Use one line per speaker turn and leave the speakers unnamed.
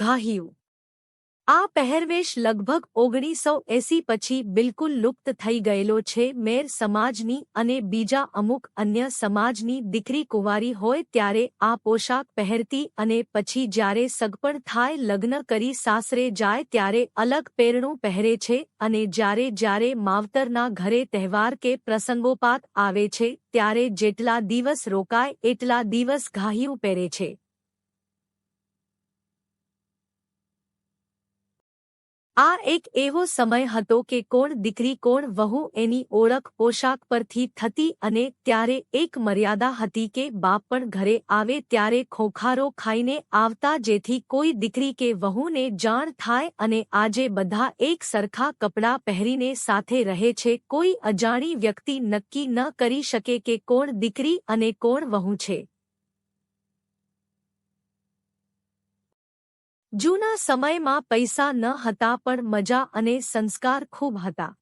ઘાહિયું આ પહેરવેશ લગભગ ઓગણીસો એસી પછી બિલકુલ લુપ્ત થઈ ગયેલો છે. મેર સમાજની અને બીજા અમુક અન્ય સમાજની દીકરી કુંવારી હોય ત્યારે આ પોશાક પહેરતી અને પછી જ્યારે સગપણ થાય, લગ્ન કરી સાસરે જાય ત્યારે અલગ પેરણું પહેરે છે અને જ્યારે જ્યારે માવતરના ઘરે તહેવાર કે પ્રસંગોપાત આવે છે, ત્યારે જેટલા દિવસ રોકાય એટલા દિવસ ઘાહિયું પહેરે છે. આ એક એવો સમય હતો કે કોણ દીકરી કોણ વહુ એની ઓળખ પોશાક પરથી થતી અને ત્યારે એક મર્યાદા હતી કે બાપ પણ ઘરે આવે ત્યારે ખોખારો ખાઈને આવતા જેથી કોઈ દીકરી કે વહુને જાણ થાય અને આજે બધા એક સરખા કપડાં પહેરીને સાથે રહે છે, કોઈ અજાણી વ્યક્તિ નક્કી ન કરી શકે કે કોણ દીકરી અને કોણ વહુ છે. જૂના સમયમાં પૈસા ન હતા પણ મજા અને સંસ્કાર ખૂબ હતા.